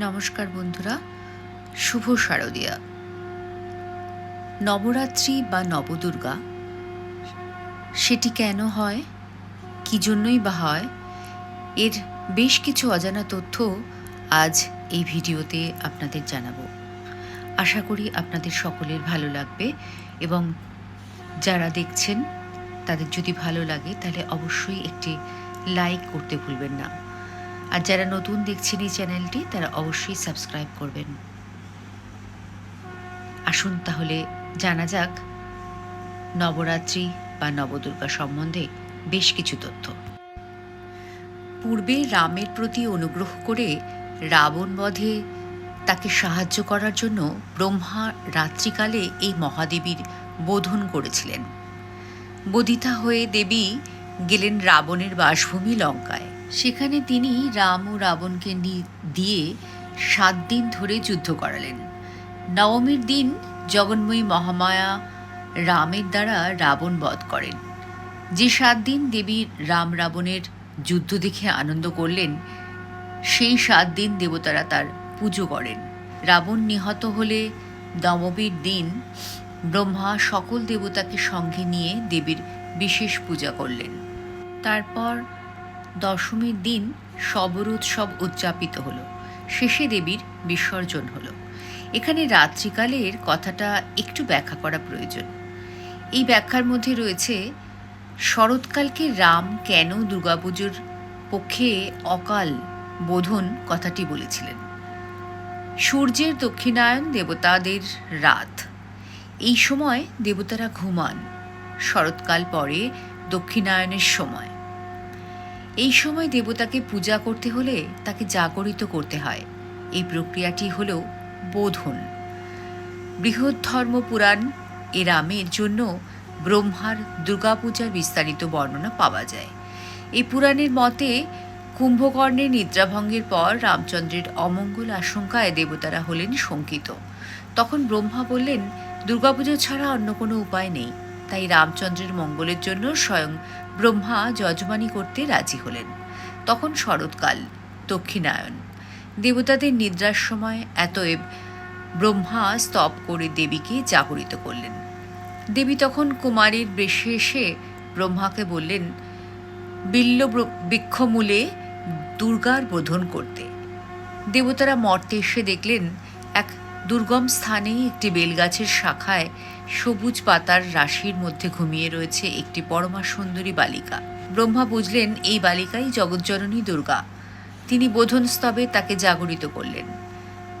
নমস্কার বন্ধুরা, শুভ শারদিয়া। নবরাত্রি বা নবদুর্গা, সেটি কেন হয়, কি জন্যই বা হয়, এর বেশ কিছু অজানা তথ্য আজ এই ভিডিওতে আপনাদের জানাব। আশা করি আপনাদের সকলের ভালো লাগবে এবং যারা দেখছেন, তাদের যদি ভালো লাগে, তাহলে অবশ্যই একটি লাইক করতে ভুলবেন না। আর যারা নতুন দেখছেন এই চ্যানেলটি, তারা অবশ্যই সাবস্ক্রাইব করবেন। আসুন তাহলে জানা যাক নবরাত্রি বা নবদুর্গা সম্বন্ধে বেশ কিছু তথ্য। পূর্বে রামের প্রতি অনুগ্রহ করে রাবণ বধে তাকে সাহায্য করার জন্য ব্রহ্মা রাত্রিকালে এই মহাদেবীর বোধন করেছিলেন। বোধিতা হয়ে দেবী গেলেন রাবণের বাসভূমি লঙ্কায়। সেখানে তিনি রাম ও রাবণকে দিয়ে সাত দিন ধরে যুদ্ধ করালেন। নবমীর দিন জগন্ময়ী মহামায়া রামের দ্বারা রাবণ বধ করেন। যে সাত দিন দেবী রাম রাবণের যুদ্ধ দেখে আনন্দ করলেন, সেই সাত দিন দেবতারা তার পুজো করেন। রাবণ নিহত হলে নবমীর দিন ব্রহ্মা সকল দেবতাকে সঙ্গে নিয়ে দেবীর বিশেষ পূজা করলেন। তারপর দশমীর দিন শবর উৎসব উদযাপিত হলো। শেষে দেবীর বিসর্জন হলো। এখানে রাত্রিকালের কথাটা একটু ব্যাখ্যা করা প্রয়োজন। এই ব্যাখ্যার মধ্যে রয়েছে, শরৎকালকে রাম কেন দুর্গাপুজোর পক্ষে অকাল বোধন কথাটি বলেছিলেন। সূর্যের দক্ষিণায়ন দেবতাদের রাত। এই সময় দেবতারা ঘুমান। শরৎকাল পরে দক্ষিণায়নের সময়। এই সময় দেবতাকে পূজা করতে হলে তাকে জাগরিত করতে হয়। এই প্রক্রিয়াটি হল বোধন। বৃহৎ ধর্ম পুরাণ এ রামের জন্য ব্রহ্মার দুর্গাপূজার বিস্তারিত বর্ণনা পাওয়া যায়। এই পুরাণের মতে কুম্ভকর্ণের নিদ্রাভঙ্গের পর রামচন্দ্রের অমঙ্গল আশঙ্কায় দেবতারা হলেন শঙ্কিত। তখন ব্রহ্মা বললেন, দুর্গাপুজো ছাড়া অন্য কোনো উপায় নেই। তাই রামচন্দ্রের মঙ্গলের জন্য স্বয়ং ব্রহ্মা যজমানি করতে রাজি হলেন। তখন শরৎকাল, দক্ষিণায়ন। দেবতাদের নিদ্রার সময় এতএব ব্রহ্মা স্তব করে দেবীকে জাগরিত করলেন। দেবী তখন কুমারীর বেশে এসে ব্রহ্মাকে বললেন, বিল্ল বৃক্ষমূলে দুর্গার বোধন করতে। দেবতারা মর্তে এসে দেখলেন, এক দুর্গম স্থানেই একটি বেলগাছের শাখায় সবুজ পাতার রাশির মধ্যে ঘুমিয়ে রয়েছে একটি পরমা সুন্দরী বালিকা। ব্রহ্মা বুঝলেন, এই বালিকাই জগজ্জননী দুর্গা। তিনি বোধন স্তবে তাকে জাগরিত করলেন।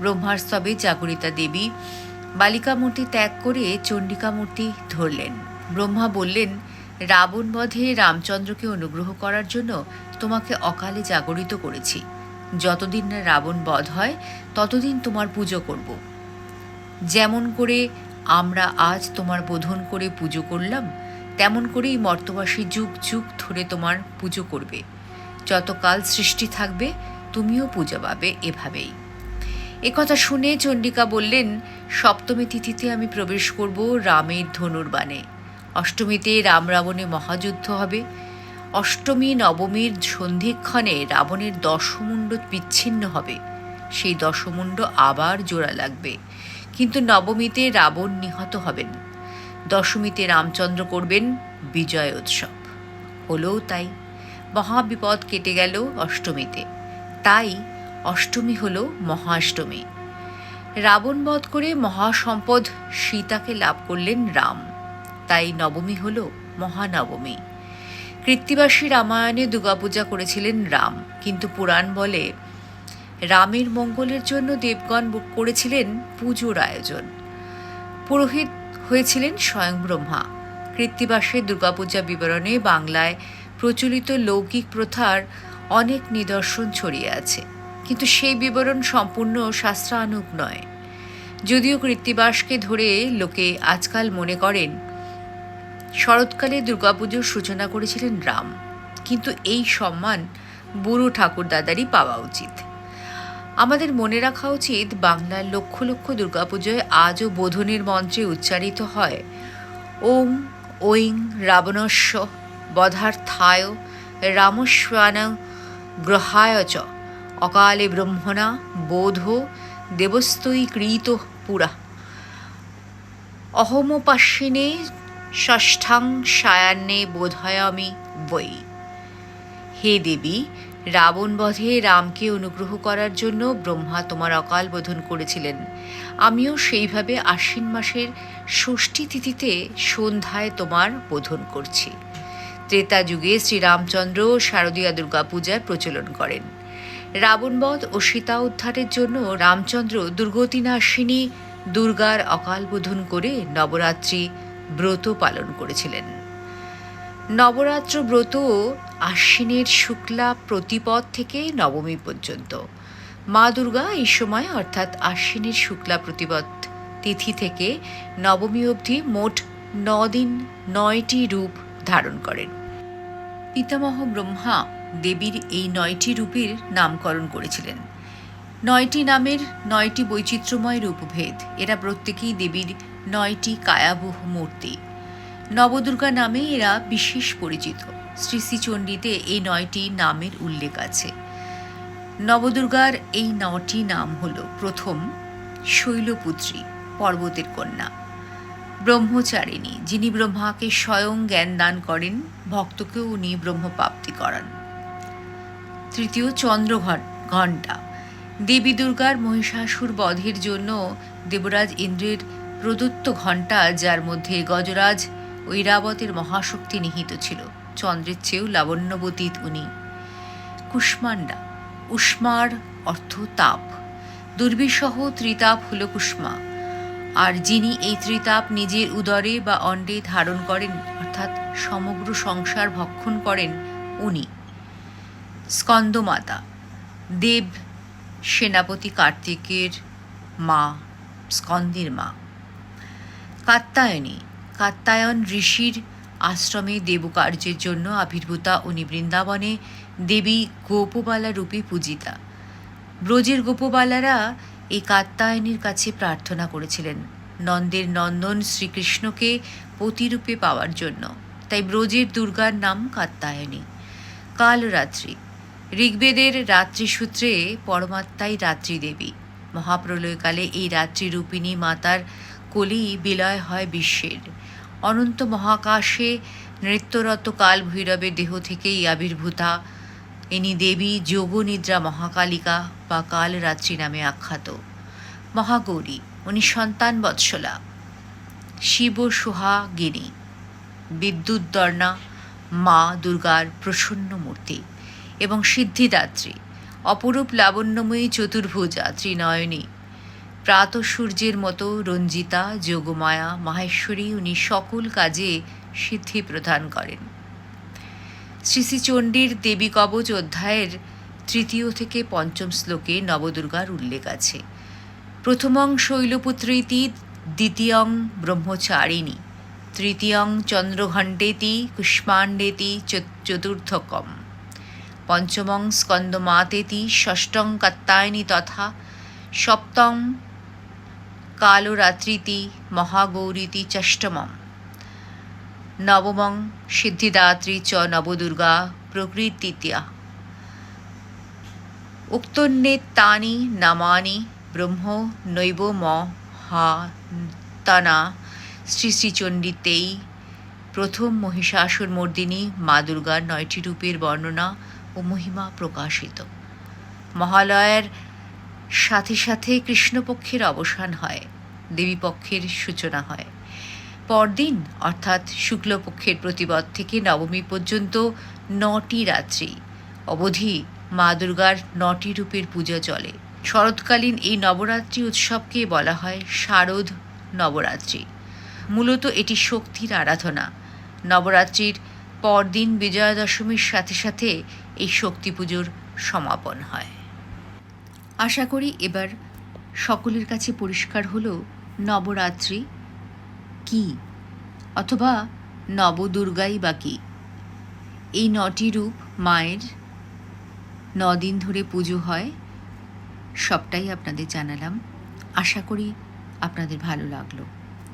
ব্রহ্মার স্তবে জাগরিতা দেবী বালিকা মূর্তি ত্যাগ করে চণ্ডিকা মূর্তি ধরলেন। ব্রহ্মা বললেন, রাবণ বধে রামচন্দ্রকে অনুগ্রহ করার জন্য তোমাকে অকালে জাগরিত করেছি। যতদিন না রাবণ বধ হয়, ততদিন তোমার পুজো করব। যেমন করে আমরা আজ তোমার বোধন করে পুজো করলাম, তেমন করেই মর্তবাসী যুগ যুগ ধরে তোমার পুজো করবে। যতকাল সৃষ্টি থাকবে, তুমিও পূজা পাবে এভাবেই। একথা শুনে চণ্ডিকা বললেন, সপ্তমী তিথিতে আমি প্রবেশ করব রামের ধনুর্বাণে। অষ্টমীতে রাম রাবণে মহাযুদ্ধ হবে। অষ্টমী, নবমীর সন্ধিক্ষণে রাবণের দশমুণ্ড বিচ্ছিন্ন হবে। সেই দশমুণ্ড আবার জোড়া লাগবে। কিন্তু নবমীতে রাবণ নিহত হবেন। দশমীতে রামচন্দ্র করবেন বিজয় উৎসব। হলেও তাই মহাবিপদ কেটে গেল অষ্টমীতে। তাই অষ্টমী হল মহাষ্টমী। রাবণ বধ করে মহাসম্পদ সীতাকে লাভ করলেন রাম। তাই নবমী হল মহানবমী। কৃত্তিবাসী রামায়ণে দুর্গাপূজা করেছিলেন রাম। কিন্তু পুরাণ বলে রামের মঙ্গলের জন্য দেবগণ বুক করেছিলেন পুজোর আয়োজন। পুরোহিত হয়েছিলেন স্বয়ং ব্রহ্মা। কৃত্তিবাসের দুর্গাপূজা বিবরণে বাংলায় প্রচলিত লৌকিক প্রথার অনেক নিদর্শন ছড়িয়ে আছে। কিন্তু সেই বিবরণ সম্পূর্ণ শাস্ত্রানুগ নয়। যদিও কৃত্তিবাসকে ধরে লোকে আজকাল মনে করেন, শরৎকালে দুর্গাপুজোর সূচনা করেছিলেন রাম। কিন্তু এই সম্মান বুড়ো ঠাকুর দাদারই পাওয়া উচিত। আমাদের মনে রাখা উচিত, বাংলার লক্ষ লক্ষ দুর্গাপুজোয় আজও বোধনের মন্ত্রে উচ্চারিত হয়। ওম, ঐং, রাবণস্য, বধার্থায়, রামস্বান, গ্রহায় চ। অকালে ব্রহ্মণা, বোধ দেবস্তৈ কৃত পুরা। অহমোপাস্বিনে ষষ্ঠাং সায়ান্নে বোধয়ামি বৈ। হে দেবী রাবণ বধে রামকে অনুগ্রহ করার জন্য ব্রহ্মা তোমার অকাল বোধন করেছিলেন। আমিও সেইভাবে আশ্বিন মাসের ষষ্ঠী তিথিতে সন্ধ্যায় তোমার বোধন করছি। ত্রেতা যুগে শ্রীরামচন্দ্র শারদীয়া দুর্গা পূজার প্রচলন করেন। রাবণবধ ও সীতা উদ্ধারের জন্য রামচন্দ্র দুর্গতিনাশিনী দুর্গার অকাল বোধন করে নবরাত্রি ব্রত পালন করেছিলেন। নবরাত্র ব্রত আশ্বিনের শুক্লা প্রতিপদ থেকে নবমী পর্যন্ত। মা দুর্গা এই সময় অর্থাৎ আশ্বিনের শুক্লা প্রতিপদ তিথি থেকে নবমী অবধি মোট দিন নয়টি রূপ ধারণ করেন। পিতামহ ব্রহ্মা দেবীর এই নয়টি রূপের নামকরণ করেছিলেন। নয়টি নামের নয়টি বৈচিত্র্যময় রূপভেদ। এরা প্রত্যেকেই দেবীর নয়টি কায়াবহ মূর্তি। নবদুর্গা নামে এরা বিশেষ পরিচিত। শ্রী শ্রীচণ্ডীতে এই নয়টি নামের উল্লেখ আছে। নবদুর্গার এই নটি নাম হল প্রথম, শৈলপুত্রী, পর্বতের কন্যা। ব্রহ্মচারিণী, যিনি ব্রহ্মাকে স্বয়ং জ্ঞান দান করেন, ভক্তকেও উনি ব্রহ্মপ্রাপ্তি করান। তৃতীয় চন্দ্র ঘণ্টা। দেবী দুর্গার মহিষাসুর বধের জন্য দেবরাজ ইন্দ্রের প্রদত্ত ঘণ্টা, যার মধ্যে গজরাজ ঐরাবতের মহাশক্তি নিহিত ছিল। চন্দ্রের চেয়েও লাবণ্যবতীত উনি। কুষ্মান্ডা উষ্মার অর্থ তাপ। দুর্বিসহ ত্রিতাপ হল কুষ্মা। আর যিনি এই ত্রিতাপ নিজের উদরে বা অণ্ডে ধারণ করেন, অর্থাৎ সমগ্র সংসার ভক্ষণ করেন, উনি। স্কন্দমাতা, দেব সেনাপতি কার্তিকের মা, স্কন্দের মা। কাত্তায়নী কাত্তায়ন ঋষির আশ্রমে দেবকার্যের জন্য আবির্ভূতা উনি বৃন্দাবনে দেবী গোপবালা রূপে পূজিতা। ব্রজের গোপবালারা এই কাত্তায়নীর কাছে প্রার্থনা করেছিলেন, নন্দের নন্দন শ্রীকৃষ্ণকে পতিরূপে পাওয়ার জন্য। তাই ব্রজের দুর্গার নাম কাত্তায়নী। কালরাত্রি। ঋগ্বেদের রাত্রিসূত্রে পরমাত্মাই রাত্রি দেবী মহাপ্রলয়কালে এই রাত্রি রাত্রিরূপিণী মাতার কলি বিলয় হয় বিশ্বের। অনন্ত মহাকাশে নৃত্যরত কাল ভৈরবের দেহ থেকেই আবির্ভূতা। ইনি দেবী যোগনিদ্রা মহাকালিকা বা কালরাত্রি নামে আখ্যাত। মহাগৌরী, উনি সন্তান বৎসলা। শিব সোহাগিনী বিদ্যুৎদর্ণা মা দুর্গার প্রসন্ন মূর্তি এবং সিদ্ধিদাত্রী, অপরূপ লাবণ্যময়ী চতুর্ভুজা, ত্রিনয়নী। প্রাত সূর্যের মতো রঞ্জিতা, যোগমায়া, মাহেশ্বরী উনি সকল কাজে সিদ্ধি প্রদান করেন। শ্রী শ্রী চণ্ডীর দেবী কবচ অধ্যায়ের তৃতীয় থেকে পঞ্চম শ্লোকে নবদুর্গার উল্লেখ আছে। প্রথমং শৈলপুত্রীতি, দ্বিতীয়ং ব্রহ্মচারিণী, তৃতীয়ং চন্দ্রঘণ্টেতি কুষ্মাণ্ডেতি চতুর্থকম, পঞ্চমং স্কন্দমাতেতি, ষষ্ঠং কাত্তায়নী তথা সপ্তম কালরাত্রিতি মহাগৌরীতি চষ্টমম নবমং সিদ্ধিদাত্রী চ নবদুর্গা প্রকৃতিত্যা উক্তন্যেতানি নামানি ব্রহ্ম নৈব মহাতানা শ্রী শ্রীচণ্ডীতেই প্রথম মহিষাসুর মর্দিনী মা দুর্গার নয়টি রূপের বর্ণনা ও মহিমা প্রকাশিত। মহালয়ের সাথে সাথে কৃষ্ণপক্ষের অবসান হয়। দেবীপক্ষের সূচনা হয়। পরদিন, অর্থাৎ শুক্লপক্ষের প্রতিবাদ থেকে নবমী পর্যন্ত নটি রাত্রি, অবধি মা দুর্গার নটি রূপের পূজা চলে। শরৎকালীন এই নবরাত্রি উৎসবকে বলা হয় শারদ নবরাত্রি। মূলত এটি শক্তির আরাধনা। নবরাত্রির পরদিন বিজয়া দশমীর সাথে সাথে এই শক্তি পুজোর সমাপন হয়। আশা করি এবার সকলের কাছে পরিষ্কার হলো নবরাত্রি কি অথবা নবদুর্গাই বা কী? এই নটি রূপ মায়ের দিন ধরে পুজো হয়, সবটাই আপনাদের জানালাম। আশা করি আপনাদের ভালো লাগল।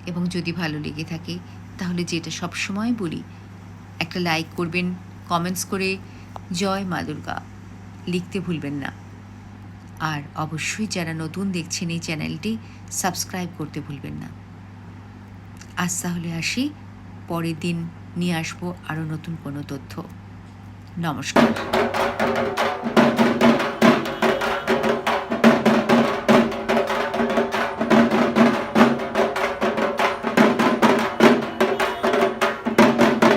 এবং যদি ভালো লেগে থাকে, তাহলে যেটা সবসময় বলি, একটা লাইক করবেন, কমেন্টস করে জয় মা দুর্গা। লিখতে ভুলবেন না। আর অবশ্যই যারা নতুন দেখছেন এই চ্যানেলটি সাবস্ক্রাইব করতে ভুলবেন না। আজ তাহলে আসি, পরের দিন নিয়ে আসব আরও নতুন কোনো তথ্য। নমস্কার।